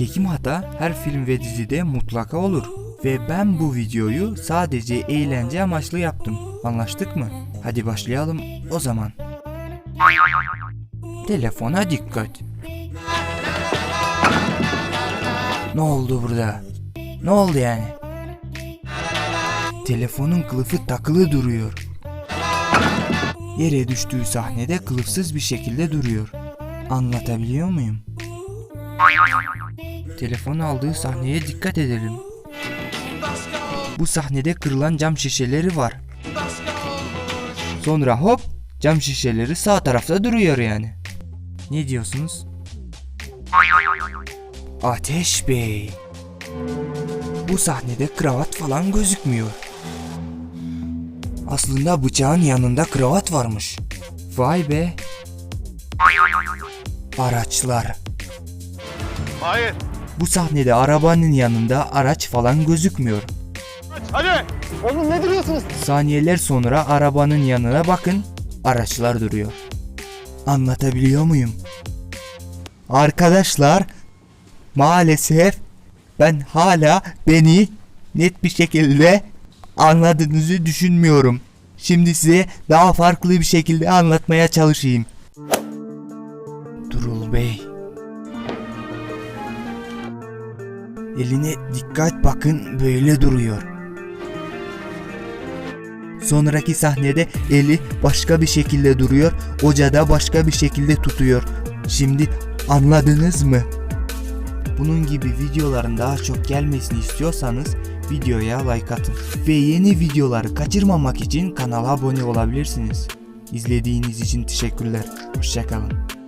Çekim hata her film ve dizide mutlaka olur. Ve ben bu videoyu sadece eğlence amaçlı yaptım. Anlaştık mı? Hadi başlayalım o zaman. Telefona dikkat. Ne oldu burada? Ne oldu yani? Telefonun kılıfı takılı duruyor. Yere düştüğü sahnede kılıfsız bir şekilde duruyor. Anlatabiliyor muyum? Telefon aldığı sahneye dikkat edelim. Bu sahnede kırılan cam şişeleri var. Sonra hop cam şişeleri sağ tarafta duruyor yani. Ne diyorsunuz? Ateş Bey. Bu sahnede kravat falan gözükmüyor. Aslında bıçağın yanında kravat varmış. Vay be. Araçlar. Hayır. Bu sahnede arabanın yanında araç falan gözükmüyor. Hadi. Oğlum ne duruyorsunuz? Saniyeler sonra arabanın yanına bakın, araçlar duruyor. Anlatabiliyor muyum? Arkadaşlar, maalesef ben hala beni net bir şekilde anladığınızı düşünmüyorum. Şimdi size daha farklı bir şekilde anlatmaya çalışayım. Eline dikkat bakın böyle duruyor. Sonraki sahnede eli başka bir şekilde duruyor, ocada başka bir şekilde tutuyor. Şimdi anladınız mı? Bunun gibi videoların daha çok gelmesini istiyorsanız videoya like atın. Ve yeni videoları kaçırmamak için kanala abone olabilirsiniz. İzlediğiniz için teşekkürler. Hoşçakalın.